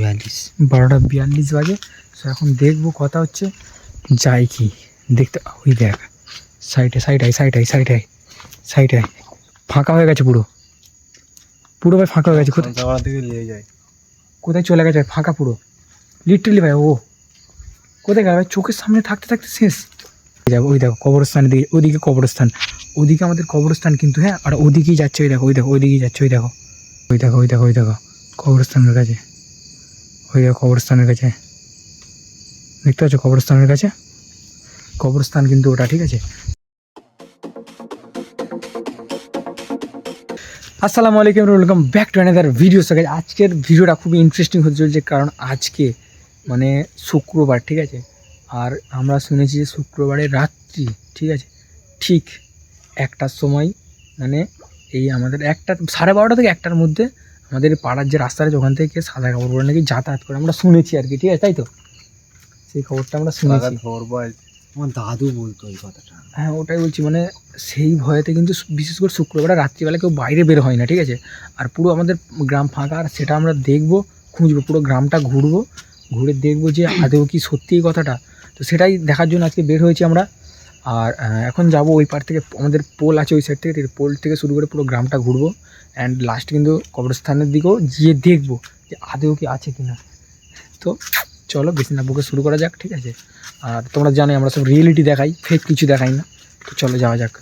বিয়াল্লিশ। বারোটা বিয়াল্লিশ বাজে। সো এখন দেখব কথা হচ্ছে যাই কি। দেখতে ওই দেখ। সাইডে side I side I side I side I ফাঁকা হয়ে গেছে পুরো। পুরো ভাই ফাঁকা হয়ে গেছে। কোথায়? থেকে নিয়ে যায়। কোথায় চলে গেছে ফাঁকা পুরো। লিটারলি ভাই ও। কোথায় গেল ভাই? চোখের সামনে থাকতে থাকতে শেষ। দেখো ওই দেখো কবরস্থানের দিকে ওদিকে কবরস্থান। ওদিকে আমাদের কবরস্থান কিন্তু হ্যাঁ? আর ওদিকেই যাচ্ছে ওই দেখো ওই দেখো ওইদিকেই যাচ্ছে ওই দেখো। ওই দেখো ওই দেখো ওই দেখো কবরস্থানের কাছে ওই কবরস্থানের কাছে। দেখতে পাচ্ছ কবরস্থানের কাছে? কবরস্থান কিন্তু ওটা, ঠিক আছে? আসসালামু আলাইকুম welcome back to another video সকাল আজকের ভিডিওটা খুবই ইন্টারেস্টিং হতে চলছে, কারণ আজকে মানে শুক্রবার, ঠিক আছে? আর আমরা শুনেছি যে শুক্রবারে রাত্রি, ঠিক আছে? ঠিক একটার সময় মানে এই আমাদের একটা, সাড়ে বারোটা থেকে একটার মধ্যে আমাদের পাড়ার যে রাস্তা আছে, ওখান থেকে সাদা কাপড় পরে নাকি যাতায়াত করে। আমরা শুনেছি আর কি ঠিক আছে তাই তো? সেই খবরটা আমরা শুনেছি। আমার দাদু বলতো এই কথাটা। হ্যাঁ ওটাই বলছি মানে সেই ভয়েতে কিন্তু বিশেষ করে শুক্রবার রাত্রিবেলা কেউ বাইরে বের হয় না ঠিক আছে? আর পুরো আমাদের গ্রাম ফাঁকা আর সেটা আমরা দেখব খুঁজবো পুরো গ্রামটা ঘুরবো ঘুরে দেখব যে আদৌ কি সত্যি এই কথাটা। তো সেটাই দেখার জন্য আজকে বের হয়েছি আমরা। আর এখন যাব ওই পার থেকে, আমাদের পোল আছে ওই সাইড থেকে পোল থেকে শুরু করে পুরো গ্রামটা ঘুরবো। অ্যান্ড লাস্ট কিন্তু কবরস্থানের দিকেও গিয়ে দেখব যে আদৌ কি আছে কি না তো চলো বেশি না বুকে শুরু করা যাক, ঠিক আছে? আর তোমরা জানোই আমরা সব রিয়েলিটি দেখাই ফেক কিছু দেখাই না। তো চলো যাওয়া যাক।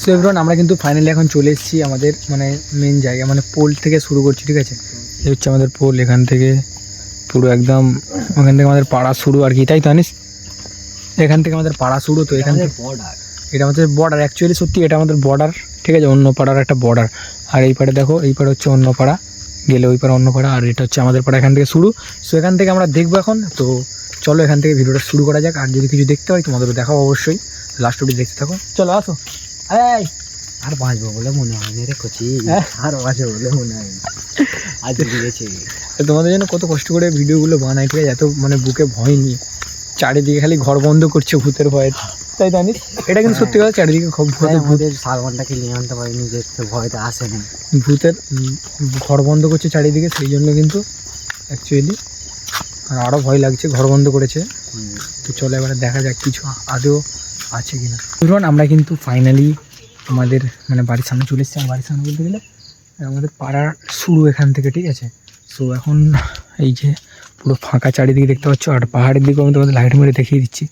সো এভরিওয়ান আমরা কিন্তু ফাইনালি এখন চলে এসেছি আমাদের মানে মেন জায়গা মানে পোল থেকে শুরু করছি, ঠিক আছে? এই হচ্ছে আমাদের পোল, এখান থেকে পুরো একদম, ওখান থেকে আমাদের পাড়া শুরু আর কি, তাই তো, আনিস? এখান থেকে আমাদের পাড়া শুরু তো এখান থেকে বর্ডার এটা আমাদের বর্ডার অ্যাকচুয়ালি সত্যি এটা আমাদের বর্ডার ঠিক আছে? অন্য পাড়ার একটা বর্ডার আর এই পাড়ে দেখো এই পাড়ে হচ্ছে অন্য পাড়া। গেলে ওই পাড়া অন্য পাড়া আর এটা হচ্ছে আমাদের পাড়া এখান থেকে শুরু। সো এখান থেকে আমরা দেখব এখন তো চলো এখান থেকে ভিডিওটা শুরু করা যাক। আর যদি কিছু দেখতে হয় তোমাদেরও দেখাবো অবশ্যই। লাস্ট অব্দি দেখতে থাকো। চলো আসো। এই আর বাঁচবো বলে মনে হয় না রে কচি। হ্যাঁ? আর বাঁচবো বলে মনে হয় না। আজ দিয়েছে তোমাদের জন্য কত কষ্ট করে ভিডিওগুলো বানাই ঠিক আছে? এত মানে বুকে ভয় নিয়ে চারিদিকে খালি ঘর বন্ধ করছে ভূতের ভয়ে। তাই জানিস? এটা কিন্তু সত্যি কথা চারিদিকে খুব ভূতের ভূত আমাদের সালমানটাকে নিয়ে আনতে পারিনি যে তো ভয়টা আসে না ভূতের ঘর বন্ধ করছে চারিদিকে সেই জন্য কিন্তু অ্যাকচুয়ালি আর আরও ভয় লাগছে ঘর বন্ধ করেছে। তো চলো এবারে দেখা যাক কিছু আদৌ আছে কিনা। ধরুন আমরা কিন্তু ফাইনালি আমাদের মানে বাড়ির সামনে চলে এসেছি বাড়ির সামনে বলতে গেলে আমাদের পাড়ার শুরু এখান থেকে ঠিক আছে? সো এখন এই যে পুরো ফাঁকা চারিদিকে দেখতে পাচ্ছ আর পাহাড়ের দিকেও আমি তোমাদের লাইট মেরে দেখিয়ে দিচ্ছি।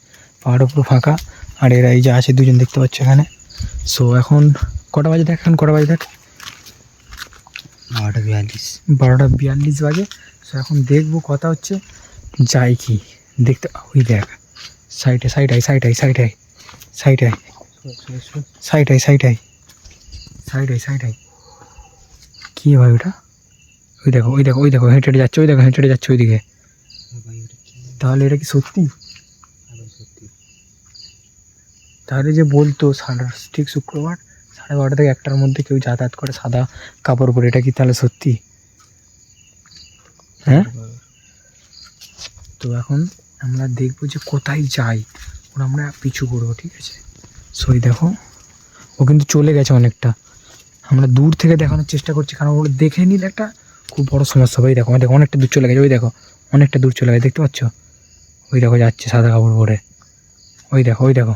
পাহাড়ও পুরো ফাঁকা আর এরা এই যে আছে দুজন দেখতে পাচ্ছ এখানে। সো এখন কটা বাজে দেখ এখন কটা বাজে দেখ? বারোটা বিয়াল্লিশ। বারোটা বিয়াল্লিশ বাজে। সো এখন দেখব কথা হচ্ছে যাই কি। দেখতে ওই দেখ সাইডে side I side I side I side I side I side I side I side I কী ভাই ওটা? ওই দেখো ওই দেখো ওই দেখো হেঁটে হেঁটে যাচ্ছে ওই দেখো হেঁটে হেঁটে যাচ্ছে ওইদিকে। তাহলে এটা কি সত্যি? তাহলে যে বলতো সাড়ে ঠিক শুক্রবার সাড়ে বারোটা থেকে একটার মধ্যে কেউ যাতায়াত করে সাদা কাপড় পরে এটা কি তাহলে সত্যি? হ্যাঁ? তো এখন আমরা দেখব যে কোথায় যাই। ওর আমরা পিছু করব ঠিক আছে? সই দেখো ও কিন্তু চলে গেছে অনেকটা। আমরা দূর থেকে দেখানোর চেষ্টা করছি কারণ ওরা দেখে নিলে একটা খুব বড় সমস্যা হবে। দেখো দেখো অনেকটা দূর চলে গেছে। ওই দেখো অনেকটা দূর চলে গেছে দেখতে পাচ্ছ? ওই দেখো যাচ্ছে সাদা কাপড় পরে। ওই দেখো ওই দেখো।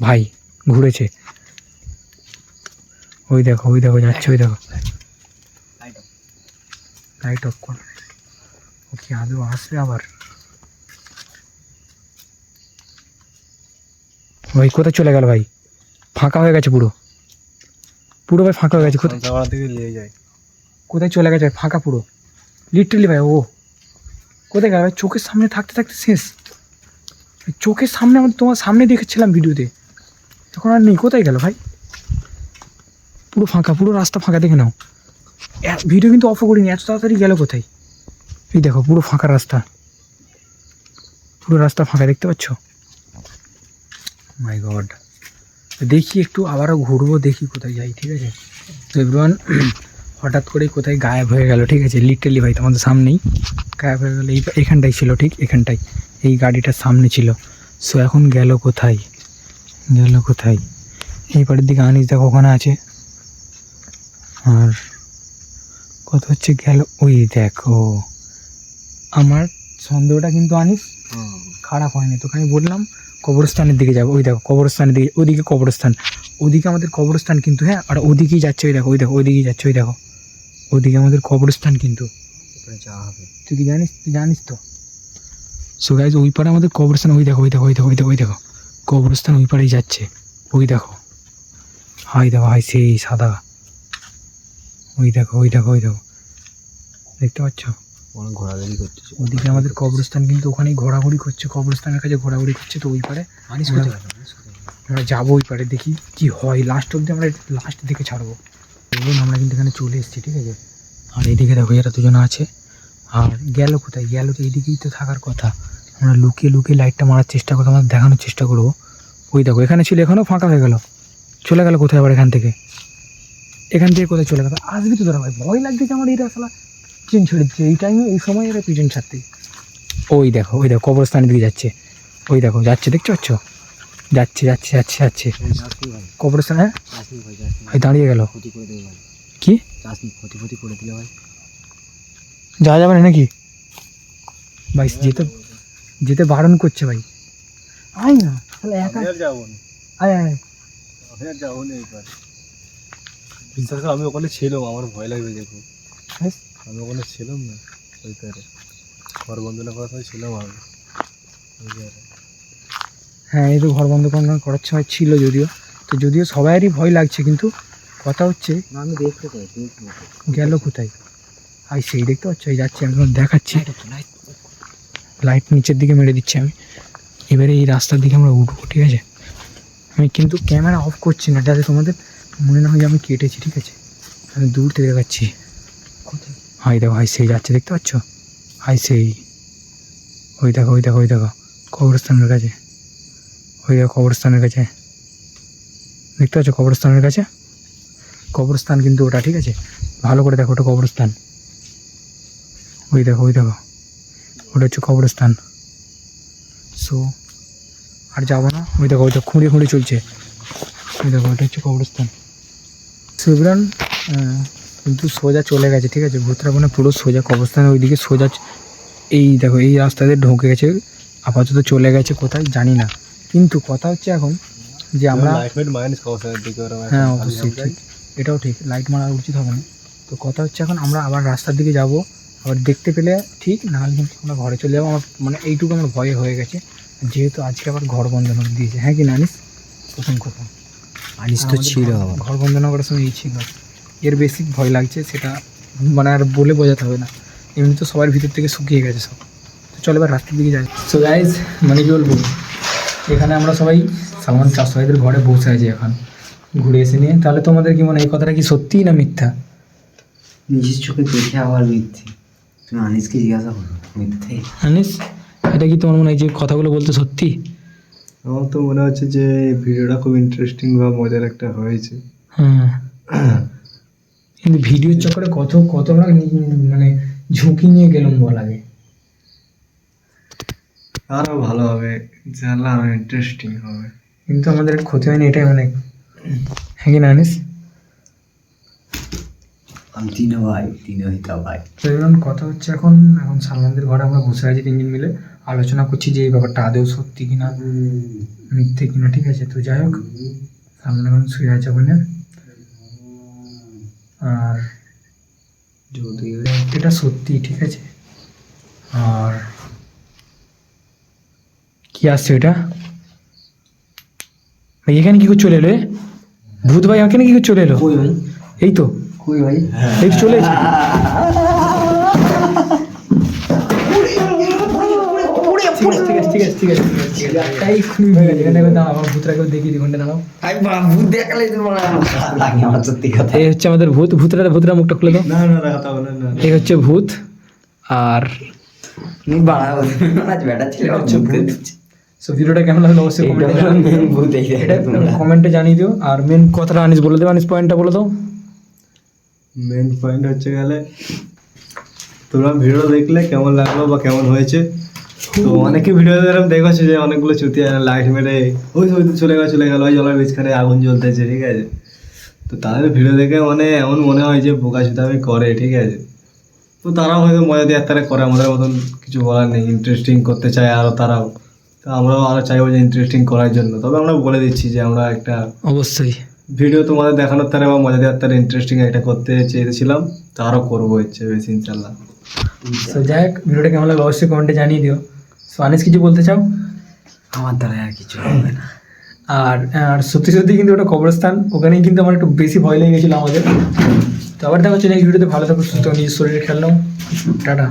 ভাই ঘুরেছে। ওই দেখো ওই দেখো যাচ্ছে ওই দেখো। লাইট অফ কর। ও কি আদৌ আসবে আবার? ভাই কোথায় চলে গেল ভাই? ফাঁকা হয়ে গেছে পুরো। পুরো ভাই ফাঁকা হয়ে গেছে। কোথায়? সন্ধ্যাবেলা থেকে নিয়ে যায়। কোথায় চলে গেছে? ফাঁকা পুরো। লিটারলি ভাই ও। কোথায় গেল? ভাই, চোখের সামনে থাকতে থাকতে শেষ। চোখের সামনে আমি তোমার সামনে দেখেছিলাম ভিডিওতে। এখন আর নেই, কোথায় গেল ভাই? পুরো ফাঁকা, পুরো রাস্তা ফাঁকা, দেখে নাও। ভিডিও কিন্তু অফ করিনি, এত তাড়াতাড়ি গেল কোথায়? এই দেখো, পুরো ফাঁকা রাস্তা। পুরো রাস্তা ফাঁকা, দেখতে পাচ্ছ? মাই গড দেখি একটু, আবারও ঘুরবো, দেখি কোথায় যাই, ঠিক আছে? তো এভরিওয়ান হঠাৎ করেই কোথায় গায়েব হয়ে গেল, ঠিক আছে? লিটারলি ভাই, তোমাদের সামনেই গায়েব হয়ে গেলো। এই এখানটাই ছিল, ঠিক? এখানটাই। এই গাড়িটার সামনে ছিল। সো এখন গেল কোথায়? গেল কোথায়? এই পাড়ের দিকে আনিস দেখো ওখানে আছে। আর কত হচ্ছে গেল? ওই দেখো। আমার সন্দেহটা কিন্তু আনিস? খারাপ হয়নি। তোকে আমি বললাম কবরস্থানের দিকে যাব। ওই দেখো কবরস্থানের দিকে ওদিকে কবরস্থান। ওদিকে আমাদের কবরস্থান কিন্তু হ্যাঁ আর ওদিকেই যাচ্ছে ওই দেখো ওই দেখো ওইদিকেই যাচ্ছে ওই দেখো। ওদিকে আমাদের কবরস্থান কিন্তু। যাওয়া হবে। তুই কি জানিস? তুই জানিস তো। সো গাইজ ওই পারে আমাদের কবরস্থান ওই দেখো ওই দেখো ওই দেখো ওই দেখো ওই দেখো। কবরস্থান ওই পারেই যাচ্ছে। ওই দেখো। হাই দেখো হাই সেই সাদা। ওই দেখো ওই দেখো ওই দেখো। দেখতে পাচ্ছ? অনেক ঘোরাঘুরি করতেছে। ওদিকে আমাদের কবরস্থান কিন্তু ওখানেই ঘোরাঘুরি করছে কবরস্থানের কাছে ঘোরাঘুরি করছে তো ওই পারে। আমরা- যাব ওই পারে দেখি কি হয়। লাস্ট অব্দি আমরা লাস্ট দিকে ছাড়বো। দেখুন আমরা কিন্তু এখানে চলে এসেছি ঠিক আছে? আর এইদিকে দেখো এরা দুজনে আছে। আর গেল কোথায়? গেল তো এইদিকেই তো থাকার কথা। আমরা লুকিয়ে লুকিয়ে লাইটটা মারার চেষ্টা করব আমরা দেখানোর চেষ্টা করব। ওই দেখো এখানে ছিল এখানেও ফাঁকা হয়ে গেল। চলে গেল কোথায় আবার এখান থেকে? এখান থেকে কোথায় চলে গেল? আসবি তো তোরা ভাই ভয় লাগছে আমার এই রাস্তা পিছন ছেড়ে দিচ্ছে। এই টাইমে এই সময় এরা পিছন ছাড়তে ওই দেখো ওই দেখো কবরস্থানের দিকে যাচ্ছে। ওই দেখো যাচ্ছে দেখতে পাচ্ছ? যাচ্ছে যাচ্ছে যাচ্ছে যাচ্ছে। কবরস্থান হ্যাঁ? ভাই দাঁড়িয়ে গেল। কি? যাওয়া যাবে না নাকি? ভাই যেতে যেতে বারণ করছে ভাই। আয় না তাহলে একা যাব না। আয় আয় আমি যাব না এইবার। বিশ্বাস আমি ওখানে ছিলাম আমার ভয় লাগবে দেখো। হ্যাঁ? আমি ওখানে ছিলাম না ওই তারে ঘর বন্ধনা করার সময় ছিলাম আমি। ওই। হ্যাঁ এই তো ঘর বন্ধ করার সময় ছিল যদিও। তো যদিও সবাইয়েরই ভয় লাগছে কিন্তু কথা হচ্ছে না আমি দেখতে দেখব গেল কোথায়? আই সেই দেখতে পাচ্ছ এই যাচ্ছে আমি দেখাচ্ছি। লাইট নিচের দিকে মেরে দিচ্ছি আমি। এবারে এই রাস্তার দিকে আমরা উঠবো ঠিক আছে? আমি কিন্তু ক্যামেরা অফ করছি না যাতে তোমাদের মনে না হয় যে আমি কেটেছি ঠিক আছে? আমি দূর থেকে দেখাচ্ছি। কোথায়? হাই দেখো, হাই সেই যাচ্ছে, দেখতে পাচ্ছ? হাই সেই। ওই দেখো ওই দেখো ওই দেখো, কবরস্থানের কাছে। ওই দেখো, কবরস্থানের কাছে। দেখতে পাচ্ছ কবরস্থানের কাছে? কবরস্থান কিন্তু ওটা, ঠিক আছে? ভালো করে দেখো ওটা কবরস্থান। ওই দেখো ওই দেখো। ওটা হচ্ছে কবরস্থান। সো আর যাব না? ওই দেখো ওই দেখো, খুঁড়ে খুঁড়িয়ে চলছে। ওই দেখো, ওটা হচ্ছে কবরস্থান। সুবিরান কিন্তু সোজা চলে গেছে ঠিক আছে? ভূতরা মানে পুরো সোজা কবরস্থানের ওইদিকে সোজা এই দেখো এই রাস্তা দিয়ে ঢুকে গেছে আপাতত চলে গেছে কোথায় জানি না। কিন্তু কথা হচ্ছে এখন যে আমরা হ্যাঁ অবশ্যই ঠিক। এটাও ঠিক লাইট মারা উচিত হবে না। তো কথা হচ্ছে এখন আমরা আবার রাস্তার দিকে যাব আবার দেখতে পেলে ঠিক না হলে কিন্তু আমরা ঘরে চলে যাব। আমার মানে এইটুকু আমার ভয়ে হয়ে গেছে যেহেতু আজকে আবার ঘর বন্ধ করে দিয়েছে। হ্যাঁ কি না আনিস? প্রথম কথা। আনিস তো ছিল ঘর- ঘর বন্ধ না করার সময় এই ছিল। এর বেশি ভয় লাগছে সেটা মানে আর বলে বোঝাতে হবে না। এমনি তো সবার ভিতর থেকে শুকিয়ে গেছে সব। তো চলো এবার রাস্তার দিকে যাই। সো গাইজ মানে কি বলব? এখানে আমরা সবাই সালমান চাষ ভাইদের ঘরে বসে আছি এখন। ঘুরে এসে নিয়ে। তাহলে তোমাদের কি মনে হয় এই কথাটা কি সত্যিই না মিথ্যা? নিজের চোখে দেখে আবার মিথ্যে। তুমি আনিসকে জিজ্ঞাসা করো মিথ্যে? আনিস এটা কি তোমার মনে হয় যে কথাগুলো বলতে সত্যি? আমার তো মনে হচ্ছে যে ভিডিওটা খুব ইন্টারেস্টিং বা মজার একটা হয়েছে। হ্যাঁ। কিন্তু ভিডিওর চক্করে কত কত আমরা মানে ঝুঁকি নিয়ে গেলাম বলা যায় আরও ভালো হবে জানলে আরও ইন্টারেস্টিং হবে। কিন্তু আমাদের ক্ষতি হয়নি এটাই অনেক। হ্যাঁ কি না আনিস? আমি তিনো ভাই তিনো হিতা ভাই। তো এরকম কথা হচ্ছে এখন এখন সালমানদের ঘরে আমরা বসে আছি তিনজন মিলে। আলোচনা করছি যে এই ব্যাপারটা আদৌ সত্যি কিনা মিথ্যে কিনা ঠিক আছে? তো যাই হোক সালমান এখন শুয়ে আছে ওখানে আর যদি এটা সত্যি ঠিক আছে? আর কি আসছে এটা ভাই এখানে কি করে চলে এলো? ভূত ভাই এখানে কি করে চলে এলো? এই তো। এই তো চলে এসেছে ঠিক আছে ঠিক আছে ঠিক আছে ঠিক আছে ঠিক আছে একটাই খুনি এখানে দাঁড়াও আমার ভূতরাকেও দেখিয়ে দিই ঘণ্টা দাঁড়াও আমি বাবু দেখালে লাগে আমার সত্যি কথা এই হচ্ছে আমাদের ভূত। ভূতরা ভূতরা মুখটা খুলে দাও। না না না কথা বলেন না এই হচ্ছে ভূত আর তুমি বাড়াবো আজ বেটা ছিল এটা হচ্ছে ভূত। সো ভিডিওটা কেমন লাগল অবশ্যই কমেন্টে জানিয়ে দিও। আর মেন কথাটা আনিস বলে দেবো আনিস পয়েন্টটা বলে দাও। মেন পয়েন্ট হচ্ছে গেলে তোমরা ভিডিও দেখলে কেমন লাগল বা কেমন হয়েছে তো অনেকে ভিডিও এরকম দেখেছ যে অনেকগুলো চুতিয়া লাইট মেরে ওই ওই চলে গেল চলে গেল ওই জলের মাঝখানে আগুন জ্বলতেছে ঠিক আছে? তো তাদের ভিডিও দেখে মানে এমন মনে হয় যে বোকা আমি করে ঠিক আছে? তো তো তারাও হয়তো মজা দিয়ে তারা করে আমাদের মতন কিছু বলার নেই ইন্টারেস্টিং করতে চায় আরও তারাও। তো আমরাও আরও চাইব যে ইন্টারেস্টিং করার জন্য। তবে আমরা বলে দিচ্ছি যে আমরা একটা অবশ্যই। ভিডিও তোমাদের দেখানোর তারা বা মজা দেওয়ার তারা ইন্টারেস্টিং একটা করতে চেয়েছিলাম। তো আরও করব ইচ্ছে বেশি ইনশাল্লাহ। তো যাই হোক ভিডিওটা কেমন লাগল অবশ্যই কমেন্টে জানিয়ে দিও। সো আনিস কিছু বলতে চাও? আমার দ্বারা আর কিছু হবে না। আর আর সত্যি সত্যি কিন্তু ওটা কবরস্থান ওখানেই কিন্তু আমার একটু বেশি ভয় লেগে গেছিল আমাদের। তো আবার দেখা হচ্ছে নেক্সট ভিডিওতে ভালো থাকো সুস্থ নিজের শরীরে খেললাম নাও। টাটা।